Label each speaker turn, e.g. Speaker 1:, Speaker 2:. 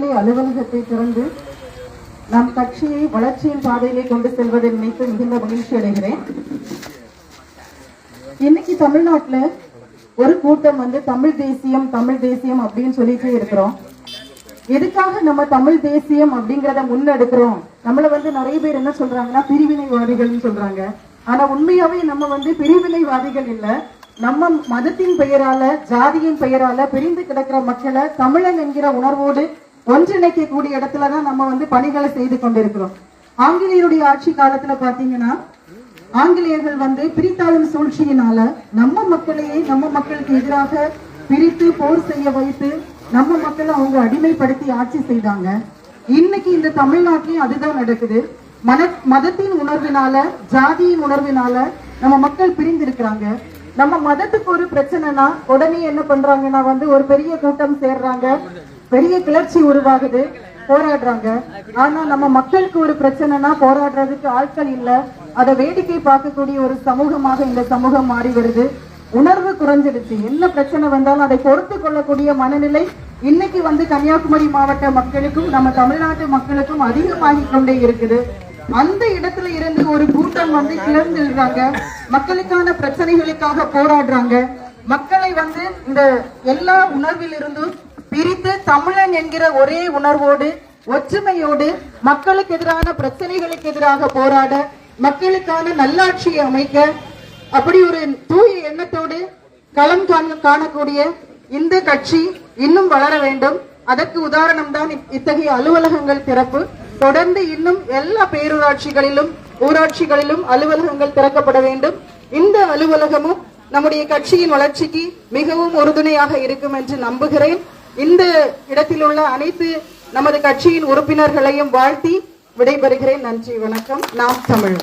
Speaker 1: நிலை அலுவலகத்தை திறந்து நம் கட்சியை வளர்ச்சியின் பாதையிலே கொண்டு செல்வதை நினைத்து மிகுந்த மகிழ்ச்சி அடைகிறேன். இன்னைக்கு தமிழ்நாட்டில் ஒரு கூட்டம் வந்து தமிழ் தேசியம் தமிழ் தேசியம் அப்படின்னு சொல்லிட்டே இருக்கிறோம். எதுக்காக நம்ம தமிழ் தேசியம் அப்படிங்கிறத முன்னெடுக்கிறோம்? நம்மள வந்து நிறைய பேர் என்ன சொல்றாங்கன்னா பிரிவினைவாதிகள்னு சொல்றாங்க. ஆனா உண்மையாவே நம்ம வந்து பிரிவினைவாதிகள் இல்லை. நம்ம மதத்தின் பெயரால ஜாதியின் பெயரால பிரிந்து கிடக்கிற மக்களை தமிழன் என்கிற உணர்வோடு ஒன்றிணைக்கக்கூடிய இடத்துலதான் நம்ம வந்து பணிகளை செய்து கொண்டிருக்கிறோம். ஆங்கிலேயருடைய ஆட்சி காலத்துல பாத்தீங்கன்னா ஆங்கிலேயர்கள் வந்து பிரித்தாளும் சூழ்ச்சியினால நம்ம மக்களையே நம்ம மக்களுக்கு எதிராக பிரித்து போர் செய்ய வைத்து நம்ம மக்களை அவங்க அடிமைப்படுத்தி ஆட்சி செய்தாங்க. இன்னைக்கு இந்த தமிழ்நாட்டிலையும் அதுதான் நடக்குது. மன மதத்தின் உணர்வினால ஜாதியின் உணர்வினால நம்ம மக்கள் பிரிந்திருக்கிறாங்க. நம்ம மதத்துக்கு ஒரு பிரச்சனைனா உடனே என்ன பண்றாங்கன்னா வந்து ஒரு பெரிய கூட்டம் சேர்றாங்க. பெரிய கிளர்ச்சி உருவாகுது. போராடுறாங்க. ஆனா நம்ம மக்களுக்கு ஒரு பிரச்சனைனா போராடுறதுக்கு ஆட்கள் இல்ல. அதை வேடிக்கை பார்க்கக்கூடிய ஒரு சமூகமாக இந்த சமூகம் மாறி வருது. உணர்வு குறைஞ்சிடுச்சு. என்ன பிரச்சனை வந்தாலும் அதை பொறுத்து கொள்ளக்கூடிய மனநிலை இன்னைக்கு வந்து கன்னியாகுமரி மாவட்ட மக்களுக்கும் நம்ம தமிழ்நாட்டு மக்களுக்கும் அதிகமாகி கொண்டே இருக்குது. அந்த இடத்துல இருந்து ஒரு கூட்டம் வந்து கிளர்ந்துடுறாங்க மக்களுக்கான பிரச்சனைகளுக்காக போராடுறாங்க. மக்களை வந்து இந்த எல்லா உணர்வில் இருந்தும் பிரித்து தமிழன் என்கிற ஒரே உணர்வோடு ஒற்றுமையோடு மக்களுக்கு எதிரான பிரச்சனைகளுக்கு எதிராக போராட மக்களுக்கான நல்லாட்சியை அமைக்க அப்படி ஒரு தூய எண்ணத்தோடு களம் காணக்கூடிய இந்த கட்சி இன்னும் வளர வேண்டும். அதற்கு உதாரணம் தான் இத்தகைய அலுவலகங்கள் திறப்பு. தொடர்ந்து இன்னும் எல்லா பேரூராட்சிகளிலும் ஊராட்சிகளிலும் அலுவலகங்கள் திறக்கப்பட வேண்டும். இந்த அலுவலகமும் நம்முடைய கட்சியின் வளர்ச்சிக்கு மிகவும் உறுதுணையாக இருக்கும் என்று நம்புகிறேன். இந்த இடத்தில் உள்ள அனைத்து நமது கட்சியின் உறுப்பினர்களையும் வாழ்த்தி விடைபெறுகிறேன். நன்றி வணக்கம். நாம் தமிழ்.